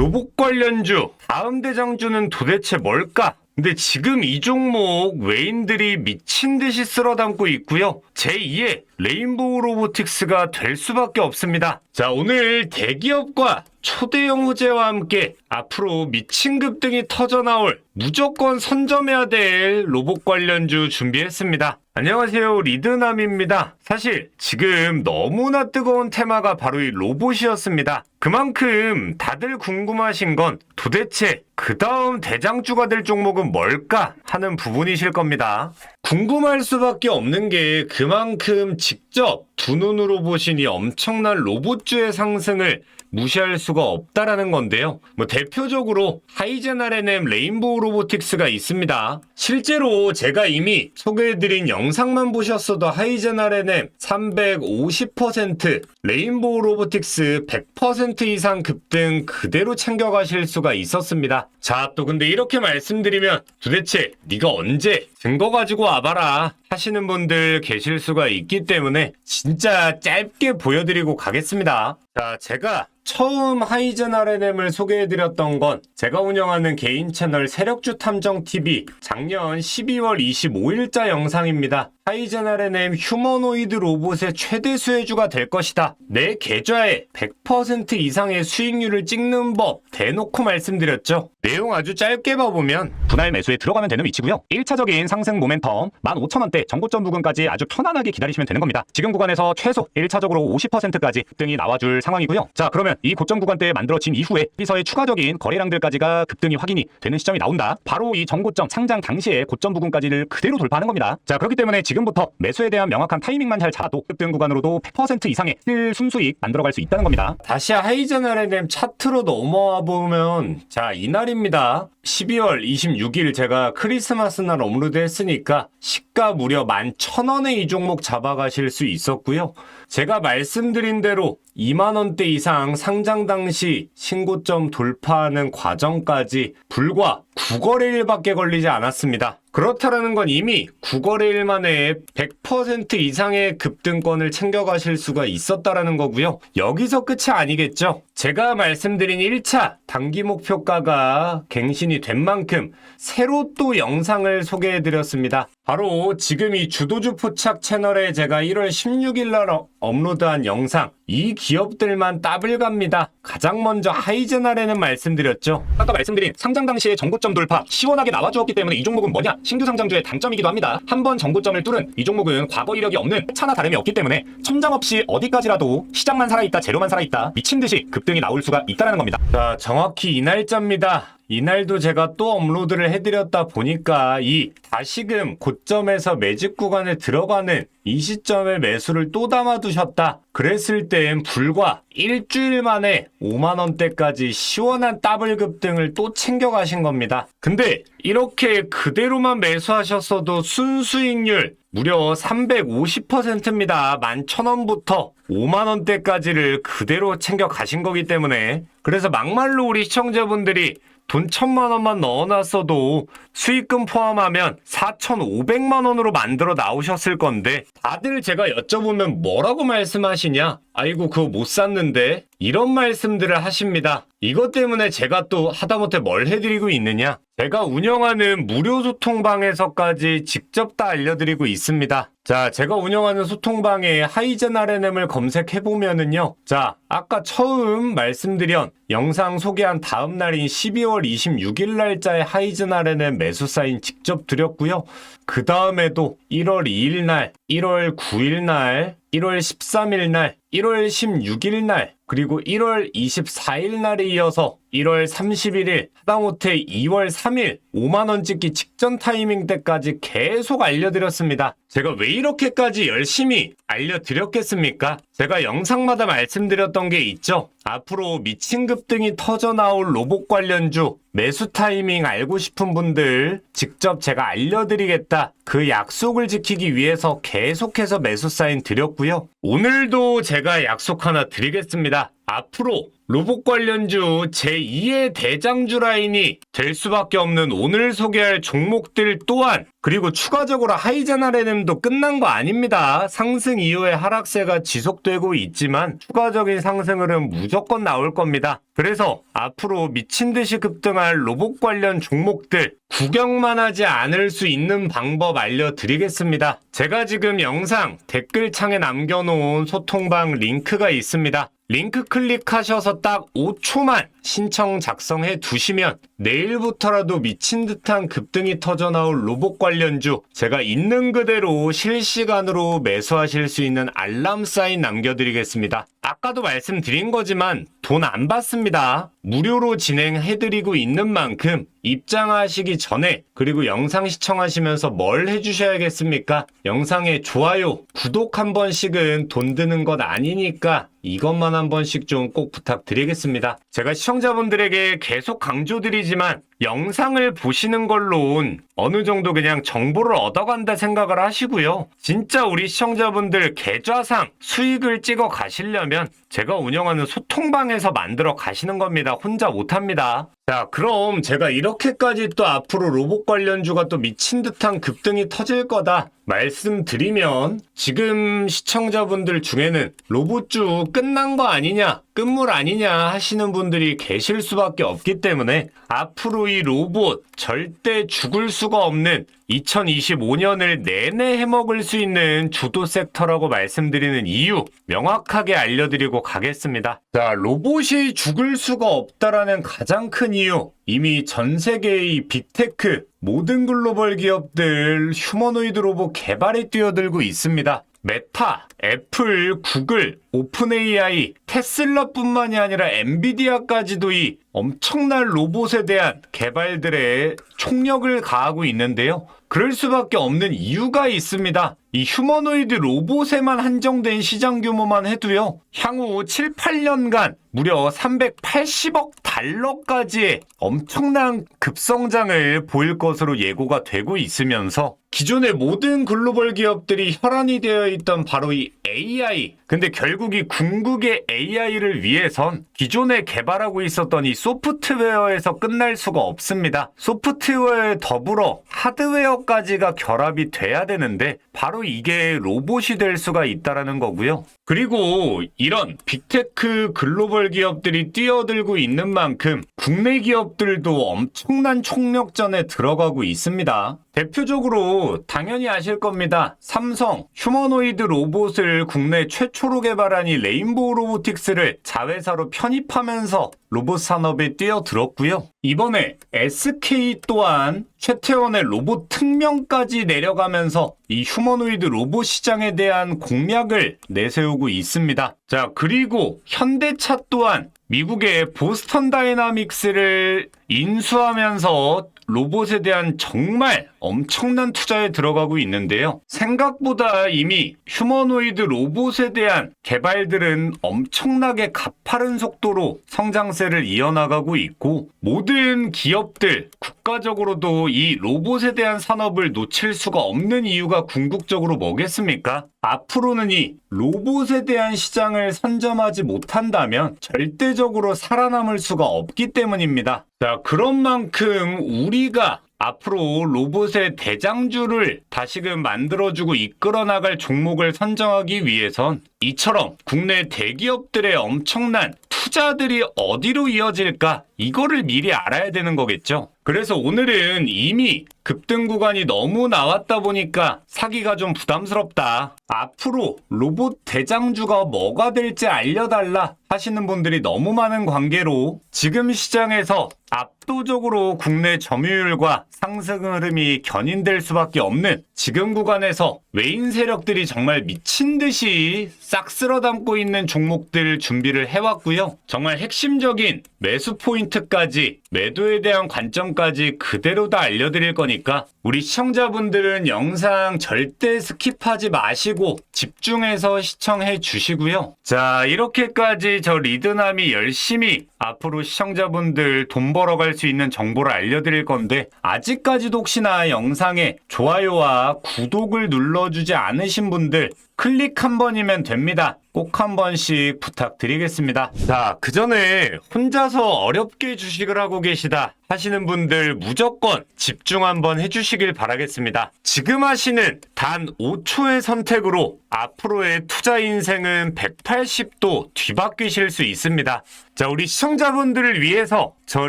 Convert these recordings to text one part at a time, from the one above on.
로봇 관련주 다음 대장주는 도대체 뭘까? 근데 지금 이 종목 외인들이 미친 듯이 쓸어 담고 있고요. 제2의 레인보우 로보틱스가 될 수밖에 없습니다. 자, 오늘 대기업과 초대형 호재와 함께 앞으로 미친 급 등이 터져 나올 무조건 선점해야 될 로봇 관련주 준비했습니다. 안녕하세요. 리드남입니다. 사실 지금 너무나 뜨거운 테마가 바로 이 로봇이었습니다. 그만큼 다들 궁금하신 건 도대체 그 다음 대장주가 될 종목은 뭘까 하는 부분이실 겁니다. 궁금할 수밖에 없는 게 그만큼 직접 두 눈으로 보시니 엄청난 로봇주의 상승을 무시할 수가 없다라는 건데요. 뭐 대표적으로 하이젠 RNM 레인보우 로보틱스가 있습니다. 실제로 제가 이미 소개해드린 영상만 보셨어도 하이젠 RNM 350% 레인보우 로보틱스 100% 이상 급등 그대로 챙겨가실 수가 있었습니다. 자, 또 근데 이렇게 말씀드리면 도대체 네가 언제 증거 가지고 와봐라 하시는 분들 계실 수가 있기 때문에 진짜 짧게 보여드리고 가겠습니다. 자, 제가 처음 하이젠 RNM을 소개해드렸던 건 제가 운영하는 개인 채널 세력주 탐정 TV 작년 12월 25일자 영상입니다. 하이젠 RNM 휴머노이드 로봇의 최대 수혜주가 될 것이다. 내 계좌에 100% 이상의 수익률을 찍는 법 대놓고 말씀드렸죠. 내용 아주 짧게 봐보면 분할 매수에 들어가면 되는 위치고요. 1차적인 상승 모멘텀 15,000원대 전고점 부근까지 아주 편안하게 기다리시면 되는 겁니다. 지금 구간에서 최소 1차적으로 50%까지 급등이 나와줄 상황이고요. 자 그러면 이 고점 구간대에 만들어진 이후에 여기서의 추가적인 거래량들까지가 급등이 확인이 되는 시점이 나온다. 바로 이 전고점 상장 당시에 고점 부근까지를 그대로 돌파하는 겁니다. 자 그렇기 때문에 지금부터 매수에 대한 명확한 타이밍만 잘 잡아도 급등 구간으로도 100% 이상의 실 순수익 만들어갈 수 있다는 겁니다. 다시 하이젠 RNM 차트로 넘어와 보면 자 이날입니다. 12월 26일 제가 크리스마스 날 업로드 했으니까 시가 무려 11,000원에 이 종목 잡아가실 수 있었고요. 제가 말씀드린 대로 2만 원대 이상 상장 당시 신고점 돌파하는 과정까지 불과 9거래일밖에 걸리지 않았습니다. 그렇다라는 건 이미 9거래일 만에 100% 이상의 급등권을 챙겨가실 수가 있었다라는 거고요. 여기서 끝이 아니겠죠. 제가 말씀드린 1차 단기 목표가가 갱신이 된 만큼 새로 또 영상을 소개해드렸습니다. 바로 지금 이 주도주 포착 채널에 제가 1월 16일 날 어- 업로드한 영상 이 기업들만 따블 갑니다. 가장 먼저 하이젠 아래는 말씀드렸죠. 아까 말씀드린 상장 당시의 전고점 돌파 시원하게 나와주었기 때문에 이 종목은 뭐냐 신규 상장주의 단점이기도 합니다. 한번 전고점을 뚫은 이 종목은 과거 이력이 없는 차나 다름이 없기 때문에 첨장 없이 어디까지라도 시장만 살아있다 재료만 살아있다 미친 듯이 급등이 나올 수가 있다는 겁니다. 자, 정확히 이 날짜입니다. 이날도 제가 또 업로드를 해드렸다 보니까 이 다시금 고점에서 매집 구간에 들어가는 이 시점에 매수를 또 담아두셨다. 그랬을 땐 불과 일주일 만에 5만원대까지 시원한 더블 급등을 또 챙겨가신 겁니다. 근데 이렇게 그대로만 매수하셨어도 순수익률 무려 350%입니다. 11,000원부터 5만원대까지를 그대로 챙겨 가신 거기 때문에 그래서 막말로 우리 시청자분들이 돈 천만 원만 넣어놨어도 수익금 포함하면 4,500만 원으로 만들어 나오셨을 건데 다들 제가 여쭤보면 뭐라고 말씀하시냐? 아이고 그거 못 샀는데 이런 말씀들을 하십니다. 이것 때문에 제가 또 하다못해 뭘 해드리고 있느냐? 제가 운영하는 무료 소통방에서까지 직접 다 알려드리고 있습니다. 자, 제가 운영하는 소통방에 하이젠 RNM을 검색해보면은요. 자, 아까 처음 말씀드린 영상 소개한 다음 날인 12월 26일 날짜에 하이젠 RNM 매수 사인 직접 드렸고요. 그 다음에도 1월 2일 날, 1월 9일 날, 1월 13일 날, 1월 16일 날, 그리고 1월 24일 날에 이어서 1월 31일, 하다못해 2월 3일 5만원 찍기 직전 타이밍 때까지 계속 알려드렸습니다. 제가 왜 이렇게까지 열심히 알려드렸겠습니까? 제가 영상마다 말씀드렸던 게 있죠. 앞으로 미친 급등이 터져 나올 로봇 관련주 매수 타이밍 알고 싶은 분들 직접 제가 알려드리겠다. 그 약속을 지키기 위해서 계속해서 매수 사인 드렸고요. 오늘도 제가 약속 하나 드리겠습니다. 앞으로 로봇 관련주 제2의 대장주 라인이 될 수밖에 없는 오늘 소개할 종목들 또한 그리고 추가적으로 하이제나레즘도 끝난 거 아닙니다. 상승 이후에 하락세가 지속되고 있지만 추가적인 상승은 무조건 나올 겁니다. 그래서 앞으로 미친 듯이 급등할 로봇 관련 종목들 구경만 하지 않을 수 있는 방법 알려드리겠습니다. 제가 지금 영상 댓글창에 남겨놓은 소통방 링크가 있습니다. 링크 클릭하셔서 딱 5초만 신청 작성해 두시면 내일부터라도 미친 듯한 급등이 터져 나올 로봇 관련주 제가 있는 그대로 실시간으로 매수하실 수 있는 알람 사인 남겨드리겠습니다. 아까도 말씀드린 거지만 돈 안 받습니다. 무료로 진행해드리고 있는 만큼 입장하시기 전에 그리고 영상 시청하시면서 뭘 해주셔야겠습니까? 영상에 좋아요, 구독 한 번씩은 돈 드는 것 아니니까 이것만 한 번씩 좀 꼭 부탁드리겠습니다. 제가 시청자분들에게 계속 강조드리지만 영상을 보시는 걸로는 어느 정도 그냥 정보를 얻어간다 생각을 하시고요. 진짜 우리 시청자분들 계좌상 수익을 찍어 가시려면 제가 운영하는 소통방에서 만들어 가시는 겁니다. 혼자 못합니다. 자, 그럼 제가 이렇게까지 또 앞으로 로봇 관련주가 또 미친 듯한 급등이 터질 거다 말씀드리면 지금 시청자분들 중에는 로봇주 끝난 거 아니냐, 끝물 아니냐 하시는 분들이 계실 수밖에 없기 때문에 앞으로 이 로봇 절대 죽을 수가 없는 2025년을 내내 해먹을 수 있는 주도 섹터라고 말씀드리는 이유 명확하게 알려드리고 가겠습니다. 자, 로봇이 죽을 수가 없다라는 가장 큰 이유 이미 전 세계의 이 빅테크 모든 글로벌 기업들 휴머노이드 로봇 개발에 뛰어들고 있습니다. 메타, 애플, 구글, 오픈 AI, 테슬라뿐만이 아니라 엔비디아까지도 이 엄청난 로봇에 대한 개발들에 총력을 가하고 있는데요. 그럴 수밖에 없는 이유가 있습니다. 이 휴머노이드 로봇에만 한정된 시장 규모만 해도요. 향후 7, 8년간 무려 380억 달러까지의 엄청난 급성장을 보일 것으로 예고가 되고 있으면서 기존의 모든 글로벌 기업들이 혈안이 되어 있던 바로 이 AI. 근데 결국 이 궁극의 AI를 위해선 기존에 개발하고 있었던 이 소프트웨어에서 끝날 수가 없습니다. 소프트웨어에 더불어 하드웨어까지가 결합이 돼야 되는데 바로 이게 로봇이 될 수가 있다라는 거고요. 그리고 이런 빅테크 글로벌 기업들이 뛰어들고 있는 만큼 국내 기업들도 엄청난 총력전에 들어가고 있습니다. 대표적으로 당연히 아실 겁니다. 삼성 휴머노이드 로봇을 국내 최초로 개발한 이 레인보우 로보틱스를 자회사로 편입하면서 로봇 산업에 뛰어들었고요. 이번에 SK 또한 최태원의 로봇 특명까지 내려가면서 이 휴머노이드 로봇 시장에 대한 공략을 내세우고 있습니다. 자, 그리고 현대차 또한 미국의 보스턴 다이나믹스를 인수하면서 로봇에 대한 정말 엄청난 투자에 들어가고 있는데요. 생각보다 이미 휴머노이드 로봇에 대한 개발들은 엄청나게 가파른 속도로 성장세를 이어나가고 있고 모든 기업들 국가적으로도 이 로봇에 대한 산업을 놓칠 수가 없는 이유가 궁극적으로 뭐겠습니까? 앞으로는 이 로봇에 대한 시장을 선점하지 못한다면 절대적으로 살아남을 수가 없기 때문입니다. 자, 그런 만큼 우리가 앞으로 로봇의 대장주를 다시금 만들어주고 이끌어 나갈 종목을 선정하기 위해선 이처럼 국내 대기업들의 엄청난 투자들이 어디로 이어질까? 이거를 미리 알아야 되는 거겠죠. 그래서 오늘은 이미 급등 구간이 너무 나왔다 보니까 사기가 좀 부담스럽다. 앞으로 로봇 대장주가 뭐가 될지 알려달라 하시는 분들이 너무 많은 관계로 지금 시장에서 압도적으로 국내 점유율과 상승 흐름이 견인될 수밖에 없는 지금 구간에서 외인 세력들이 정말 미친 듯이 싹 쓸어 담고 있는 종목들 준비를 해왔고요. 정말 핵심적인 매수 포인트까지 매도에 대한 관점까지 그대로 다 알려드릴 거니까 우리 시청자분들은 영상 절대 스킵하지 마시고 집중해서 시청해 주시고요. 자, 이렇게까지 저 리드남이 열심히 앞으로 시청자분들 돈 벌어갈 수 있는 정보를 알려드릴 건데 아직까지도 혹시나 영상에 좋아요와 구독을 눌러주지 않으신 분들 클릭 한 번이면 됩니다. 꼭 한 번씩 부탁드리겠습니다. 자, 그 전에 혼자서 어렵게 주식을 하고 계시다 하시는 분들 무조건 집중 한번 해주시길 바라겠습니다. 지금 하시는 단 5초의 선택으로 앞으로의 투자 인생은 180도 뒤바뀌실 수 있습니다. 자, 우리 시청자분들을 위해서 저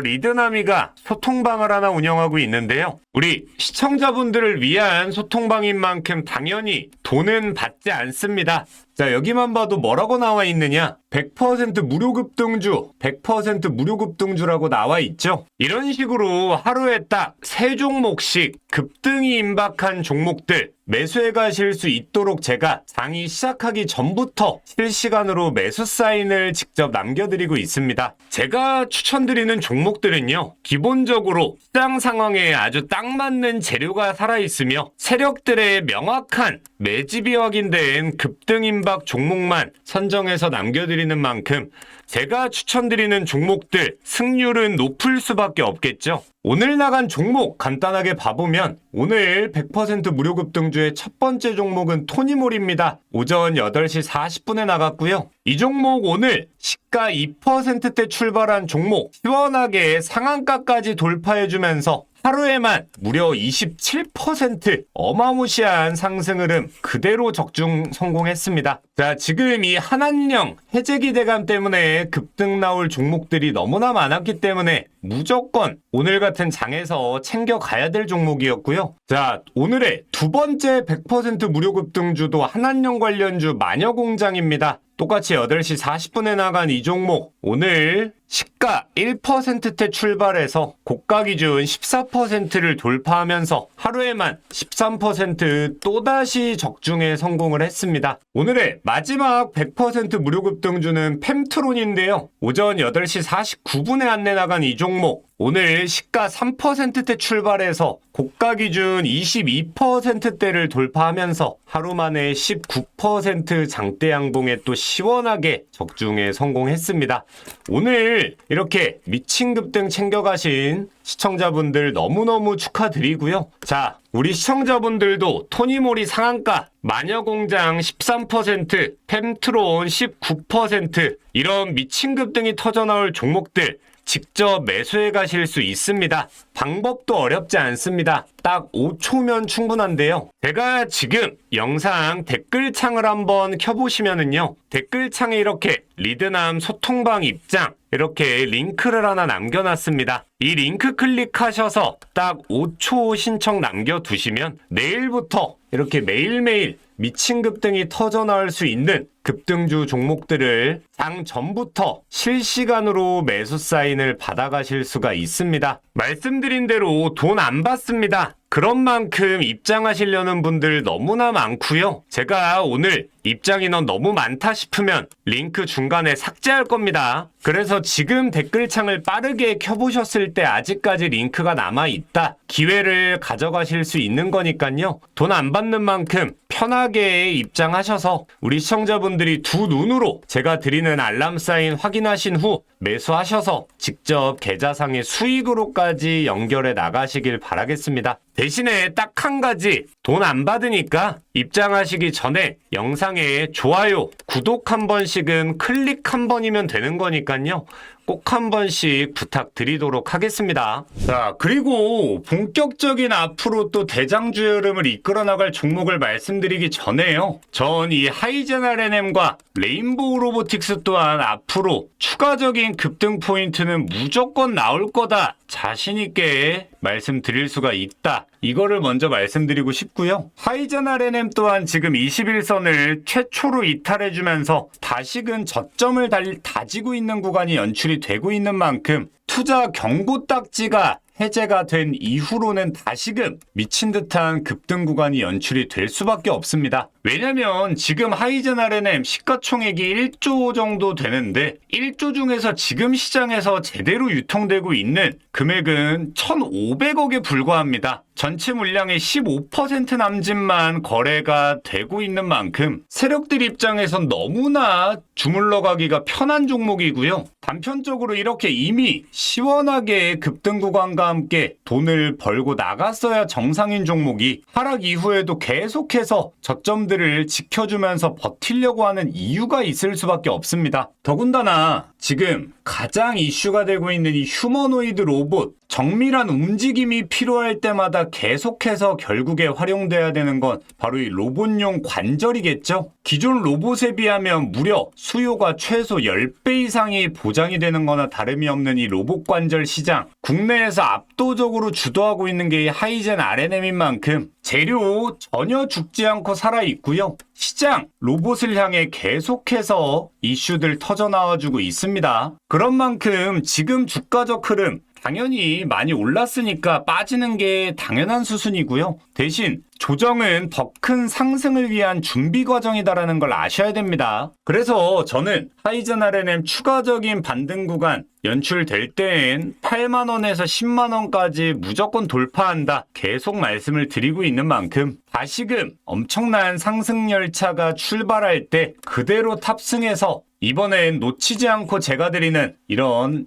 리드나미가 소통방을 하나 운영하고 있는데요. 우리 시청자분들을 위한 소통방인 만큼 당연히 돈은 받지 않습니다. 자, 여기만 봐도 뭐라고 나와 있느냐? 100% 무료 급등주, 100% 무료 급등주라고 나와 있죠? 이런 식으로 하루에 딱 세 종목씩 급등이 임박한 종목들 매수해 가실 수 있도록 제가 장이 시작하기 전부터 실시간으로 매수 사인을 직접 남겨드리고 있습니다. 제가 추천드리는 종목들은요, 기본적으로 시장 상황에 아주 딱 맞는 재료가 살아있으며 세력들의 명확한 매집이 확인된 급등 임박 종목만 선정해서 남겨드리는 만큼 제가 추천드리는 종목들 승률은 높을 수밖에 없겠죠. 오늘 나간 종목 간단하게 봐보면 오늘 100% 무료 급 등주의 첫 번째 종목은 토니몰입니다. 오전 8시 40분에 나갔고요. 이 종목 오늘 시가 2%대 출발한 종목 시원하게 상한가까지 돌파해주면서 하루에만 무려 27% 어마무시한 상승 흐름 그대로 적중 성공했습니다. 자, 지금 이 한한령 해제 기대감 때문에 급등 나올 종목들이 너무나 많았기 때문에 무조건 오늘 같은 장에서 챙겨가야 될 종목이었고요. 자, 오늘의 두 번째 100% 무료 급등주도 한한령 관련주 마녀공장입니다. 똑같이 8시 40분에 나간 이 종목 오늘 시가 1%대 출발해서 고가 기준 14%를 돌파하면서 하루에만 13% 또다시 적중에 성공을 했습니다. 오늘의 마지막 100% 무료 급등주는 fem트론인데요. 오전 8시 49분에 안내 나간 이 종목 오늘 시가 3%대 출발해서 고가 기준 22%대를 돌파하면서 하루 만에 19% 장대 양봉에 또 시원하게 적중에 성공했습니다. 오늘 이렇게 미친 급등 챙겨가신 시청자분들 너무너무 축하드리고요. 자, 우리 시청자분들도 토니모리 상한가, 마녀공장 13%, 펜트론 19% 이런 미친 급등이 터져나올 종목들 직접 매수해 가실 수 있습니다. 방법도 어렵지 않습니다. 딱 5초면 충분한데요. 제가 지금 영상 댓글창을 한번 켜보시면은요. 댓글창에 이렇게 리드남 소통방 입장 이렇게 링크를 하나 남겨놨습니다. 이 링크 클릭하셔서 딱 5초 신청 남겨두시면 내일부터 이렇게 매일매일 미친 급 등이 터져나올 수 있는 급등주 종목들을 장 전부터 실시간으로 매수 사인을 받아가실 수가 있습니다. 말씀드린 대로 돈 안 받습니다. 그런 만큼 입장하시려는 분들 너무나 많고요. 제가 오늘 입장 인원 너무 많다 싶으면 링크 중간에 삭제할 겁니다. 그래서 지금 댓글창을 빠르게 켜보셨을 때 아직까지 링크가 남아 있다. 기회를 가져가실 수 있는 거니까요. 돈 안 받는 만큼 편하게 입장하셔서 우리 시청자분 들이 두 눈으로 제가 드리는 알람 사인 확인하신 후 매수하셔서 직접 계좌상의 수익으로까지 연결해 나가시길 바라겠습니다. 대신에 딱 한 가지 돈 안 받으니까 입장하시기 전에 영상에 좋아요, 구독 한 번씩은 클릭 한 번이면 되는 거니까요. 꼭 한 번씩 부탁드리도록 하겠습니다. 자, 그리고 본격적인 앞으로 또 대장주 흐름을 이끌어 나갈 종목을 말씀드리기 전에요. 전 이 하이제널 NM과 레인보우 로보틱스 또한 앞으로 추가적인 급등 포인트는 무조건 나올 거다. 자신있게 말씀드릴 수가 있다. 이거를 먼저 말씀드리고 싶고요. 하이제널 NM 또한 지금 21선을 최초로 이탈해주면서 다시금 저점을 달, 다지고 있는 구간이 연출이 되고 있는 만큼 투자 경고 딱지가 해제가 된 이후로는 다시금 미친 듯한 급등 구간이 연출이 될 수밖에 없습니다. 왜냐면 지금 하이젠 RNM 시가총액이 1조 정도 되는데 1조 중에서 지금 시장에서 제대로 유통되고 있는 금액은 1,500억에 불과합니다. 전체 물량의 15% 남짓만 거래가 되고 있는 만큼 세력들 입장에선 너무나 주물러 가기가 편한 종목이고요. 단편적으로 이렇게 이미 시원하게 급등 구간과 함께 돈을 벌고 나갔어야 정상인 종목이 하락 이후에도 계속해서 저점들을 지켜주면서 버티려고 하는 이유가 있을 수밖에 없습니다. 더군다나 지금 가장 이슈가 되고 있는 이 휴머노이드 로봇 정밀한 움직임이 필요할 때마다 계속해서 결국에 활용돼야 되는 건 바로 이 로봇용 관절이겠죠. 기존 로봇에 비하면 무려 수요가 최소 10배 이상이 보장이 되는 거나 다름이 없는 이 로봇 관절 시장. 국내에서 압도적으로 주도하고 있는 게이 하이젠 RNM인 만큼 재료 전혀 죽지 않고 살아 있고요. 시장 로봇을 향해 계속해서 이슈들 터져 나와주고 있습니다. 그런 만큼 지금 주가적 흐름 당연히 많이 올랐으니까 빠지는 게 당연한 수순이고요. 대신 조정은 더 큰 상승을 위한 준비 과정이다라는 걸 아셔야 됩니다. 그래서 저는 하이젠 RNM 추가적인 반등 구간 연출될 때엔 8만원에서 10만원까지 무조건 돌파한다. 계속 말씀을 드리고 있는 만큼 다시금 엄청난 상승 열차가 출발할 때 그대로 탑승해서 이번엔 놓치지 않고 제가 드리는 이런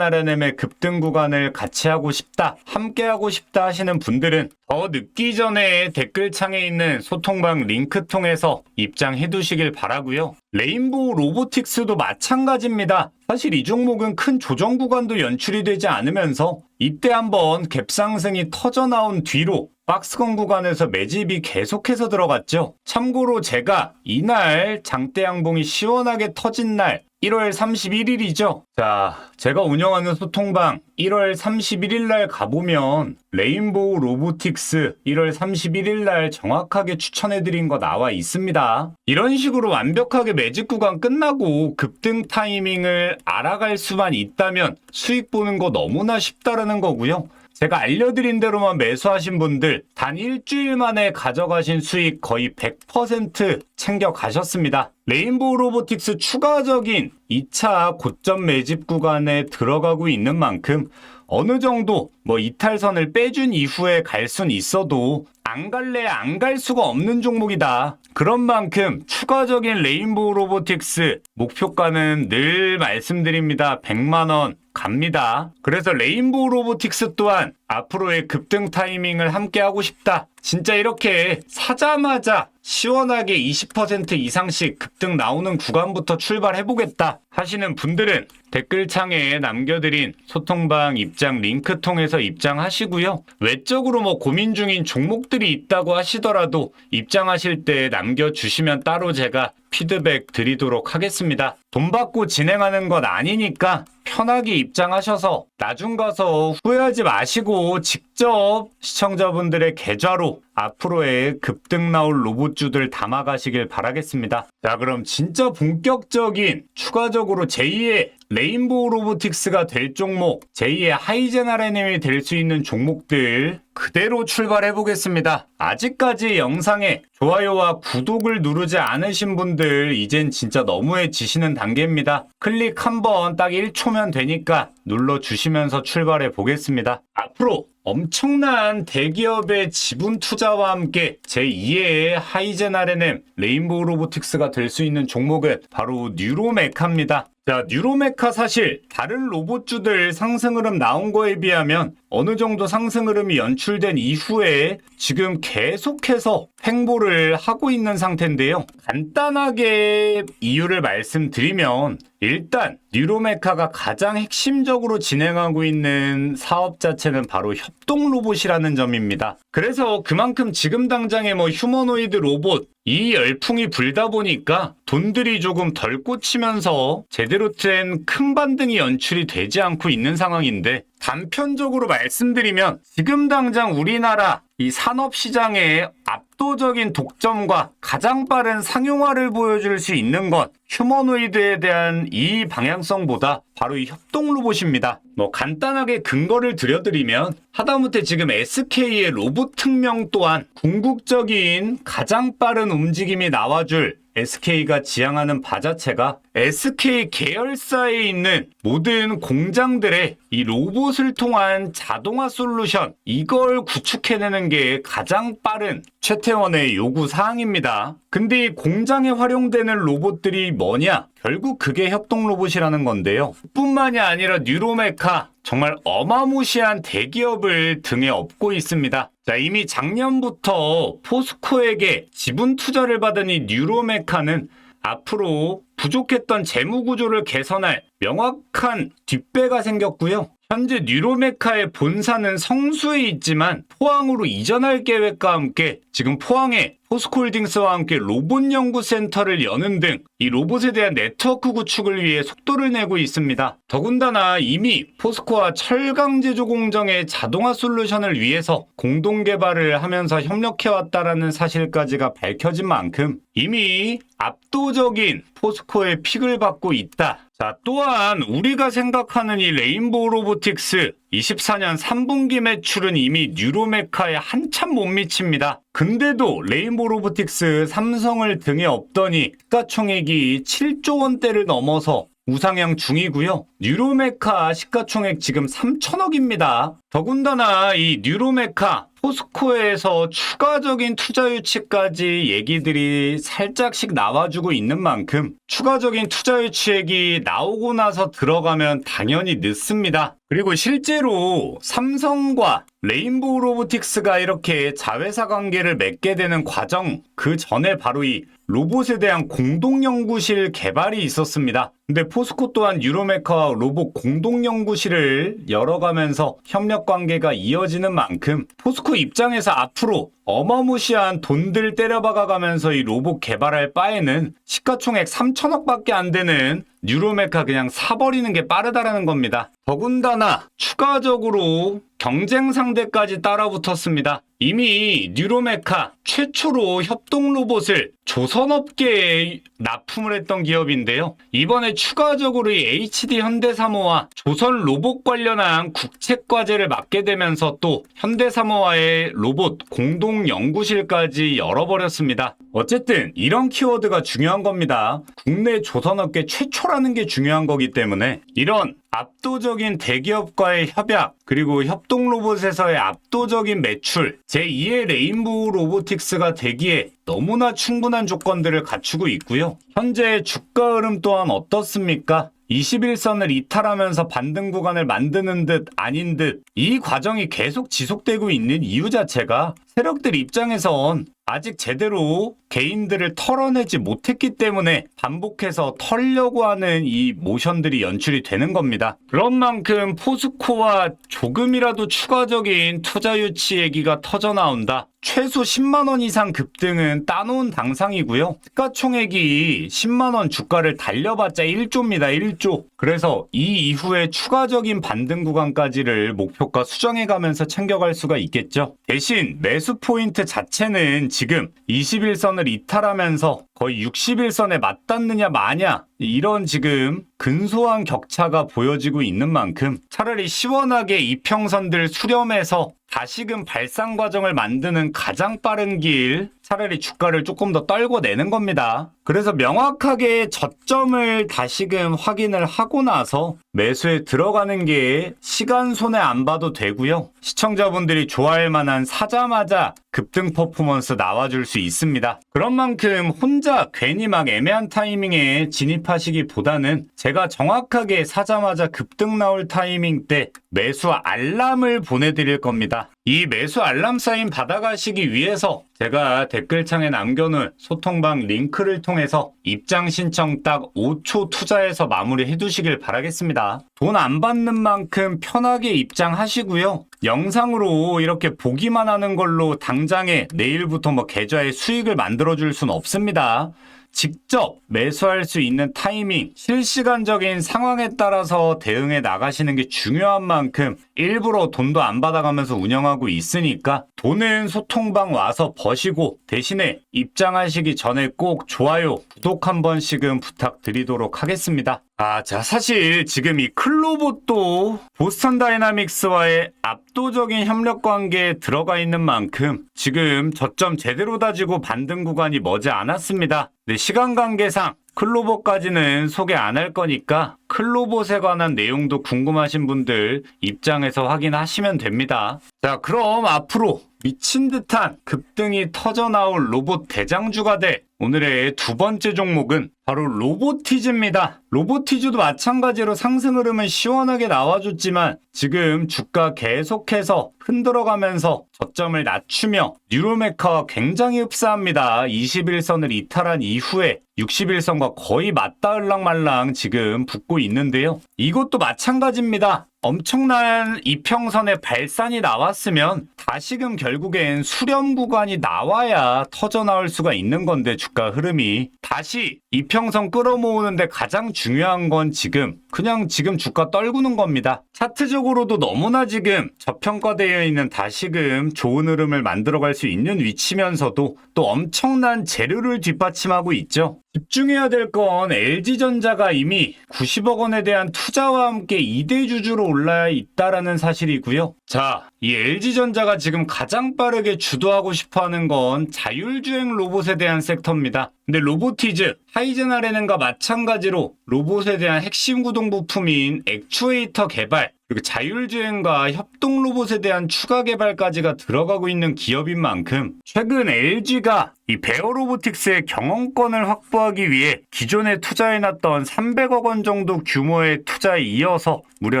RNM의 급등 구간을 같이 하고 싶다, 함께 하고 싶다 하시는 분들은 더 늦기 전에 댓글창에 있는 소통방 링크 통해서 입장해 두시길 바라고요. 레인보우 로보틱스도 마찬가지입니다. 사실 이 종목은 큰 조정 구간도 연출이 되지 않으면서 이때 한번 갭상승이 터져 나온 뒤로 박스권 구간에서 매집이 계속해서 들어갔죠. 참고로 제가 이날 장대 양봉이 시원하게 터진 날 1월 31일이죠. 자, 제가 운영하는 소통방 1월 31일 날 가보면 레인보우 로보틱스 1월 31일 날 정확하게 추천해드린 거 나와 있습니다. 이런 식으로 완벽하게 매직 구간 끝나고 급등 타이밍을 알아갈 수만 있다면 수익 보는 거 너무나 쉽다라는 거고요. 제가 알려드린 대로만 매수하신 분들 단 일주일 만에 가져가신 수익 거의 100% 챙겨 가셨습니다. 레인보우 로보틱스 추가적인 2차 고점 매집 구간에 들어가고 있는 만큼 어느 정도 뭐 이탈선을 빼준 이후에 갈 순 있어도 안 갈래 안 갈 수가 없는 종목이다. 그런 만큼 추가적인 레인보우 로보틱스 목표가는 늘 말씀드립니다. 100만 원 갑니다. 그래서 레인보우 로보틱스 또한 앞으로의 급등 타이밍을 함께 하고 싶다. 진짜 이렇게 사자마자 시원하게 20% 이상씩 급등 나오는 구간부터 출발해보겠다 하시는 분들은 댓글창에 남겨드린 소통방 입장 링크 통해서 입장하시고요. 외적으로 뭐 고민 중인 종목들이 있다고 하시더라도 입장하실 때 남겨주시면 따로 제가 피드백 드리도록 하겠습니다. 돈 받고 진행하는 것 아니니까 편하게 입장하셔서 나중 가서 후회하지 마시고 직접 시청자분들의 계좌로 앞으로의 급등 나올 로봇주들 담아가시길 바라겠습니다. 자, 그럼 진짜 본격적인 추가적으로 제2의 레인보우 로보틱스가 될 종목, 제2의 하이젠 RNM이 될 수 있는 종목들 그대로 출발해 보겠습니다. 아직까지 영상에 좋아요와 구독을 누르지 않으신 분들 이젠 진짜 너무해 지시는 단계입니다. 클릭 한 번 딱 1초면 되니까 눌러주시면서 출발해 보겠습니다. 앞으로 엄청난 대기업의 지분 투자와 함께 제2의 하이젠 RNM 레인보우 로보틱스가 될 수 있는 종목은 바로 뉴로메카입니다. 자, 뉴로메카 사실 다른 로봇주들 상승 흐름 나온 거에 비하면 어느 정도 상승 흐름이 연출된 이후에 지금 계속해서 횡보를 하고 있는 상태인데요. 간단하게 이유를 말씀드리면 일단 뉴로메카가 가장 핵심적으로 진행하고 있는 사업 자체는 바로 협동 로봇이라는 점입니다. 그래서 그만큼 지금 당장에 뭐 휴머노이드 로봇 이 열풍이 불다 보니까 돈들이 조금 덜 꽂히면서 제대로 된 큰 반등이 연출이 되지 않고 있는 상황인데 단편적으로 말씀드리면 지금 당장 우리나라 이 산업 시장의 압도적인 독점과 가장 빠른 상용화를 보여줄 수 있는 것 휴머노이드에 대한 이 방향성보다 바로 이 협동 로봇입니다. 뭐 간단하게 근거를 드려드리면 하다못해 지금 SK의 로봇 특명 또한 궁극적인 가장 빠른 움직임이 나와줄 SK가 지향하는 바 자체가 SK 계열사에 있는 모든 공장들의 이 로봇을 통한 자동화 솔루션 이걸 구축해내는 게 가장 빠른 최태원의 요구 사항입니다. 근데 이 공장에 활용되는 로봇들이 뭐냐? 결국 그게 협동 로봇이라는 건데요. 뿐만이 아니라 뉴로메카 정말 어마무시한 대기업을 등에 업고 있습니다. 자, 이미 작년부터 포스코에게 지분 투자를 이 뉴로메카는 앞으로 부족했던 재무 구조를 개선할 명확한 뒷배가 생겼고요. 현재 뉴로메카의 본사는 성수에 있지만 포항으로 이전할 계획과 함께 지금 포항에 포스코홀딩스와 함께 로봇 연구센터를 여는 등 이 로봇에 대한 네트워크 구축을 위해 속도를 내고 있습니다. 더군다나 이미 포스코와 철강 제조 공정의 자동화 솔루션을 위해서 공동 개발을 하면서 협력해왔다라는 사실까지가 밝혀진 만큼 이미 압도적인 포스코의 픽을 받고 있다. 자, 또한 우리가 생각하는 이 레인보우 로보틱스 24년 3분기 매출은 이미 뉴로메카에 한참 못 미칩니다. 근데도 레인보우 로보틱스 삼성을 등에 업더니 시가총액이 7조 원대를 넘어서 우상향 중이고요. 뉴로메카 시가총액 지금 3천억입니다. 더군다나 이 뉴로메카 포스코에서 추가적인 투자 유치까지 얘기들이 살짝씩 나와주고 있는 만큼 추가적인 투자 유치액이 나오고 나서 들어가면 당연히 늦습니다. 그리고 실제로 삼성과 레인보우 로보틱스가 이렇게 자회사 관계를 맺게 되는 과정 그 전에 바로 이 로봇에 대한 공동 연구실 개발이 있었습니다. 근데 포스코 또한 유로메카와 로봇 공동 연구실을 열어가면서 협력 관계가 이어지는 만큼 포스코 입장에서 앞으로 어마무시한 돈들 때려박아가면서 이 로봇 개발할 바에는 시가총액 3천억밖에 안 되는 뉴로메카 그냥 사버리는 게 빠르다라는 겁니다. 더군다나 추가적으로 경쟁 상대까지 따라붙었습니다. 이미 뉴로메카 최초로 협동 로봇을 조선업계에 납품을 했던 기업인데요. 이번에 추가적으로 이 HD 현대사모와 조선 로봇 관련한 국책 과제를 맡게 되면서 또 현대사모와의 로봇 공동 연구실까지 열어버렸습니다. 어쨌든 이런 키워드가 중요한 겁니다. 국내 조선업계 최초라는 게 중요한 거기 때문에 이런 압도적인 대기업과의 협약 그리고 협동 로봇에서의 압도적인 매출 제2의 레인보우 로보틱스가 되기에 너무나 충분한 조건들을 갖추고 있고요. 현재 주가 흐름 또한 어떻습니까? 21선을 이탈하면서 반등 구간을 만드는 듯 아닌 듯 이 과정이 계속 지속되고 있는 이유 자체가 세력들 입장에선 아직 제대로 개인들을 털어내지 못했기 때문에 반복해서 털려고 하는 이 모션들이 연출이 되는 겁니다. 그런 만큼 포스코와 조금이라도 추가적인 투자 유치 얘기가 터져 나온다. 최소 10만 원 이상 급등은 따놓은 당상이고요. 시가총액이 10만 원 주가를 달려봤자 1조입니다. 1조. 그래서 이 이후에 추가적인 반등 구간까지를 목표가 수정해가면서 챙겨갈 수가 있겠죠. 대신 매수 포인트 자체는 지금 21선을 이탈하면서 거의 61선에 맞닿느냐 마냐 이런 지금 근소한 격차가 보여지고 있는 만큼 차라리 시원하게 이평선들 수렴해서 다시금 발상 과정을 만드는 가장 빠른 길 차라리 주가를 조금 더 떨궈내는 겁니다. 그래서 명확하게 저점을 다시금 확인을 하고 나서 매수에 들어가는 게 시간 손해 안 봐도 되고요. 시청자분들이 좋아할 만한 사자마자 급등 퍼포먼스 나와줄 수 있습니다. 그런 만큼 혼자 괜히 막 애매한 타이밍에 진입하시기보다는 제가 정확하게 사자마자 급등 나올 타이밍 때 매수 알람을 보내드릴 겁니다. 이 매수 알람 사인 받아가시기 위해서 제가 댓글창에 남겨놓은 소통방 링크를 통해서 입장 신청 딱 5초 투자해서 마무리해 두시길 바라겠습니다. 돈 안 받는 만큼 편하게 입장하시고요. 영상으로 이렇게 보기만 하는 걸로 당장에 내일부터 뭐 계좌에 수익을 만들어줄 순 없습니다. 직접 매수할 수 있는 타이밍, 실시간적인 상황에 따라서 대응해 나가시는 게 중요한 만큼 일부러 돈도 안 받아가면서 운영하고 있으니까 돈은 소통방 와서 버시고 대신에 입장하시기 전에 꼭 좋아요, 구독 한 번씩은 부탁드리도록 하겠습니다. 아, 자, 사실 지금 이 클로봇도 보스턴 다이나믹스와의 압도적인 협력 관계에 들어가 있는 만큼 지금 저점 제대로 다지고 반등 구간이 머지 않았습니다. 네, 시간 관계상 클로봇까지는 소개 안 할 거니까 클로봇에 관한 내용도 궁금하신 분들 입장에서 확인하시면 됩니다. 자, 그럼 앞으로 미친 듯한 급등이 터져 나올 로봇 대장주가 될 오늘의 두 번째 종목은 바로 로보티즈입니다. 로보티즈도 마찬가지로 상승 흐름은 시원하게 나와줬지만 지금 주가 계속해서 흔들어가면서 저점을 낮추며 뉴로메카와 굉장히 흡사합니다. 21선을 이탈한 이후에 61선과 거의 맞닿을랑 말랑 지금 붙고 있는데요. 이것도 마찬가지입니다. 엄청난 이평선의 발산이 나왔으면 다시금 결국엔 수렴 구간이 나와야 터져 나올 수가 있는 건데 주가 흐름이 다시 이평선 끌어모으는데 가장 중요한 건 지금 그냥 지금 주가 떨구는 겁니다. 차트적으로도 너무나 지금 저평가되어 있는 다시금 좋은 흐름을 만들어갈 수 있는 위치면서도 또 엄청난 재료를 뒷받침하고 있죠. 집중해야 될 건 LG전자가 이미 90억 원에 대한 투자와 함께 2대 주주로 올라 있다라는 사실이고요. 자, 이 LG전자가 지금 가장 빠르게 주도하고 싶어 하는 건 자율주행 로봇에 대한 섹터입니다. 근데 로보티즈, 하이젠아레는과 마찬가지로 로봇에 대한 핵심 구동 부품인 액추에이터 개발, 그리고 자율주행과 협동 로봇에 대한 추가 개발까지가 들어가고 있는 기업인 만큼 최근 LG가 이 베어 로보틱스의 경영권을 확보하기 위해 기존에 투자해놨던 300억 원 정도 규모의 투자에 이어서 무려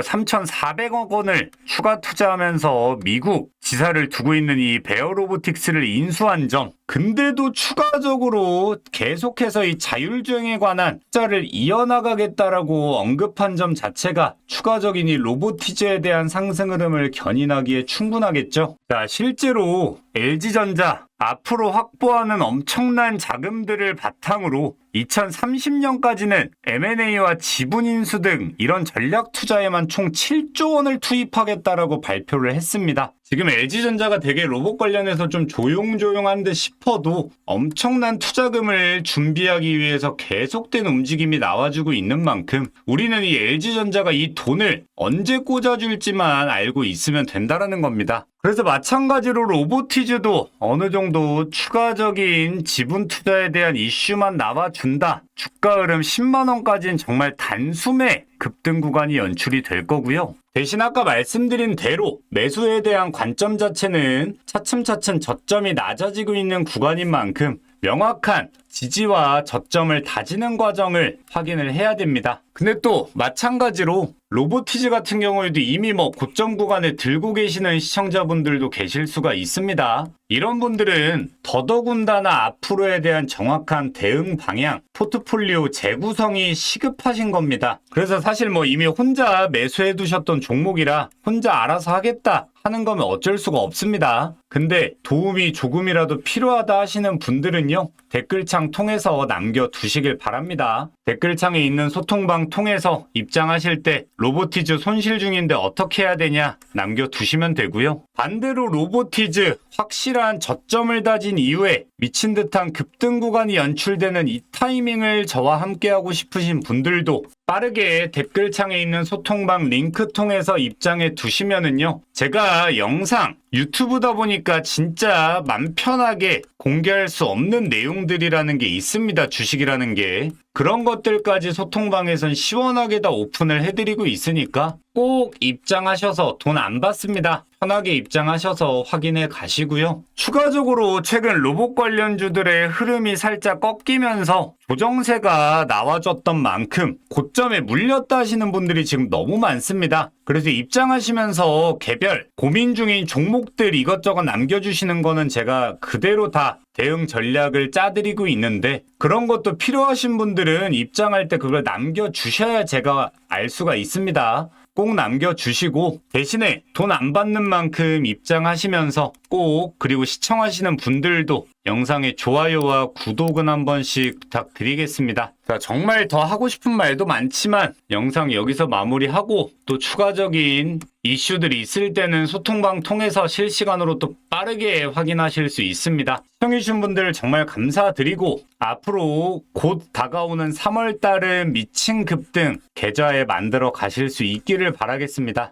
3,400억 원을 추가 투자하면서 미국 지사를 두고 있는 이 베어 로보틱스를 인수한 점. 근데도 추가적으로 계속해서 이 자율주행에 관한 투자를 이어나가겠다라고 언급한 점 자체가 추가적인 이 로보티즈에 대한 상승 흐름을 견인하기에 충분하겠죠. 자, 실제로 LG전자 앞으로 확보하는 엄청난 자금들을 바탕으로 2030년까지는 M&A와 지분 인수 등 이런 전략 투자에만 총 7조 원을 투입하겠다라고 발표를 했습니다. 지금 LG전자가 되게 로봇 관련해서 좀 조용조용한 듯 싶어도 엄청난 투자금을 준비하기 위해서 계속된 움직임이 나와주고 있는 만큼 우리는 이 LG전자가 이 돈을 언제 꽂아줄지만 알고 있으면 된다라는 겁니다. 그래서 마찬가지로 로보티즈도 어느 정도 추가적인 지분 투자에 대한 이슈만 나와 준다. 주가 흐름 10만원까지는 정말 단숨에 급등 구간이 연출이 될 거고요. 대신 아까 말씀드린 대로 매수에 대한 관점 자체는 차츰차츰 저점이 낮아지고 있는 구간인 만큼 명확한 지지와 저점을 다지는 과정을 확인을 해야 됩니다. 근데 또 마찬가지로 로보티즈 같은 경우에도 이미 뭐 고점 구간에 들고 계시는 시청자분들도 계실 수가 있습니다. 이런 분들은 더더군다나 앞으로에 대한 정확한 대응 방향, 포트폴리오 재구성이 시급하신 겁니다. 그래서 사실 뭐 이미 혼자 매수해 두셨던 종목이라 혼자 알아서 하겠다 하는 거면 어쩔 수가 없습니다. 근데 도움이 조금이라도 필요하다 하시는 분들은요, 댓글창 통해서 남겨두시길 바랍니다. 댓글창에 있는 소통방 통해서 입장하실 때 로보티즈 손실 중인데 어떻게 해야 되냐 남겨두시면 되고요. 반대로 로보티즈 확실한 저점을 다진 이후에 미친 듯한 급등 구간이 연출되는 이 타이밍을 저와 함께 하고 싶으신 분들도 빠르게 댓글창에 있는 소통방 링크 통해서 입장해 두시면은요. 제가 영상 유튜브다 보니까 진짜 맘 편하게 공개할 수 없는 내용들이라는 게 있습니다. 주식이라는 게. 그런 것들까지 소통방에선 시원하게 다 오픈을 해드리고 있으니까 꼭 입장하셔서 돈 안 받습니다. 편하게 입장하셔서 확인해 가시고요. 추가적으로 최근 로봇 관련주들의 흐름이 살짝 꺾이면서 조정세가 나와줬던 만큼 고점에 물렸다 하시는 분들이 지금 너무 많습니다. 그래서 입장하시면서 개별 고민 중인 종목들 이것저것 남겨주시는 거는 제가 그대로 다 대응 전략을 짜드리고 있는데 그런 것도 필요하신 분들은 입장할 때 그걸 남겨주셔야 제가 알 수가 있습니다. 꼭 남겨주시고 대신에 돈 안 받는 만큼 입장하시면서 꼭 그리고 시청하시는 분들도 영상에 좋아요와 구독은 한 번씩 부탁드리겠습니다. 자, 정말 더 하고 싶은 말도 많지만 영상 여기서 마무리하고 또 추가적인 이슈들이 있을 때는 소통방 통해서 실시간으로 또 빠르게 확인하실 수 있습니다. 시청해주신 분들 정말 감사드리고 앞으로 곧 다가오는 3월 달은 미친 급 등 계좌에 만들어 가실 수 있기를 바라겠습니다.